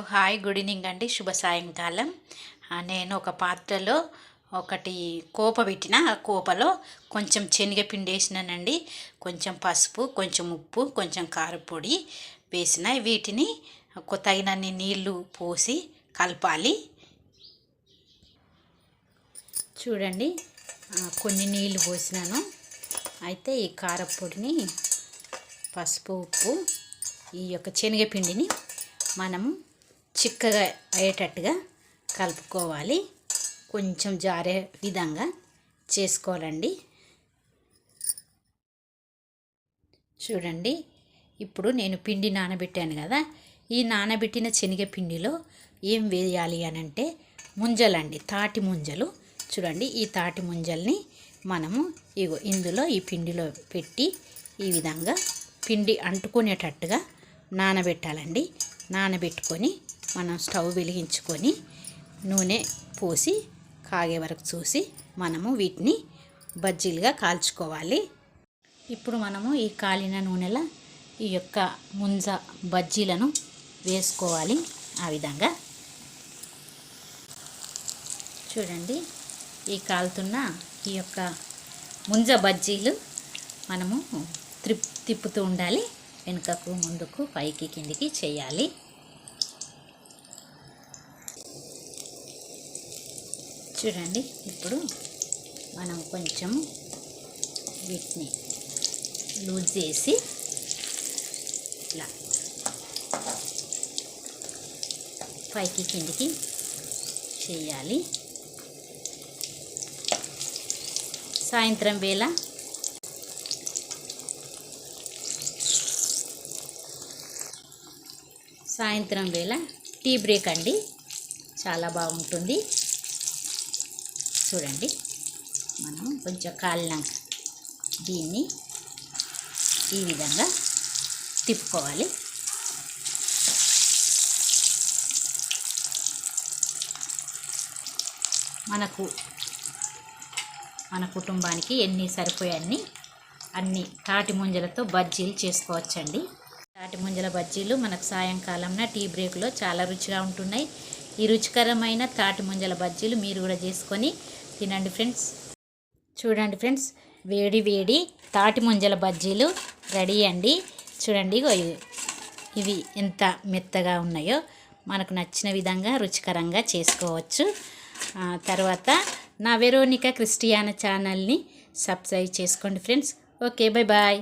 Hello hi good evening అండి. శుభ సాయంకాలం. నేను ఒక పాత్రలో ఒకటి కోప పెట్టిన ఆ కోపలో కొంచెం శనగపిండి వేసినానండి. కొంచెం పసుపు కొంచెం ఉప్పు కొంచెం కారపొడి వేసిన వీటిని ఒక తగినన్ని నీళ్ళు పోసి కలపాలి. చూడండి కొన్ని నీళ్ళు పోసినాను. అయితే ఈ కారపొడిని పసుపు ఉప్పు ఈ యొక్క శనగపిండిని మనము చిక్కగా అయ్యేటట్టుగా కలుపుకోవాలి. కొంచెం జారే విధంగా చేసుకోవాలండి. చూడండి ఇప్పుడు నేను పిండి నానబెట్టాను కదా ఈ నానబెట్టిన శనగపిండిలో ఏం వేయాలి అని అంటే ముంజలండి తాటి ముంజలు. చూడండి ఈ తాటి ముంజల్ని మనము ఇగో ఇందులో ఈ పిండిలో పెట్టి ఈ విధంగా పిండి అంటుకునేటట్టుగా నానబెట్టాలండి. నానబెట్టుకొని మనం స్టవ్ వెలిగించుకొని నూనె పోసి కాగే వరకు చూసి మనము వీటిని బజ్జీలుగా కాల్చుకోవాలి. ఇప్పుడు మనము ఈ కాలిన నూనెల ఈ యొక్క ముంజ బజ్జీలను వేసుకోవాలి ఆ విధంగా. చూడండి ఈ కాలుతున్న ఈ యొక్క ముంజ బజ్జీలు మనము త్రిప్ తిప్పుతూ ఉండాలి. వెనుకకు ముందుకు పైకి కిందికి చేయాలి. చూడండి ఇప్పుడు మనం కొంచెం వీటిని లూజ్ చేసి ఇట్లా పైకి కిందికి చేయాలి. సాయంత్రం వేళ సాయంత్రం వేళ టీ బ్రేక్ అండి. చాలా బాగుంటుంది. చూడండి. మనం కొంచెం కాలినాక దీన్ని ఈ విధంగా తిప్పుకోవాలి. మనకు మన కుటుంబానికి ఎన్ని సరిపోయాన్ని అన్ని తాటి ముంజలతో బజ్జీలు చేసుకోవచ్చండి. తాటి ముంజల బజ్జీలు మనకు సాయంకాలంన టీ బ్రేక్లో చాలా రుచిగా ఉంటున్నాయి. ఈ రుచికరమైన తాటి ముంజల బజ్జీలు మీరు కూడా చేసుకొని తినండి ఫ్రెండ్స్. చూడండి ఫ్రెండ్స్ వేడి వేడి తాటి ముంజల బజ్జీలు రెడీ అండి. చూడండి ఇవి. ఎంత మెత్తగా ఉన్నాయో మనకు నచ్చిన విధంగా రుచికరంగా చేసుకోవచ్చు. తర్వాత నా వెరోనిక క్రిస్టియానా ఛానల్ని సబ్స్క్రైబ్ చేసుకోండి ఫ్రెండ్స్. Okay bye bye.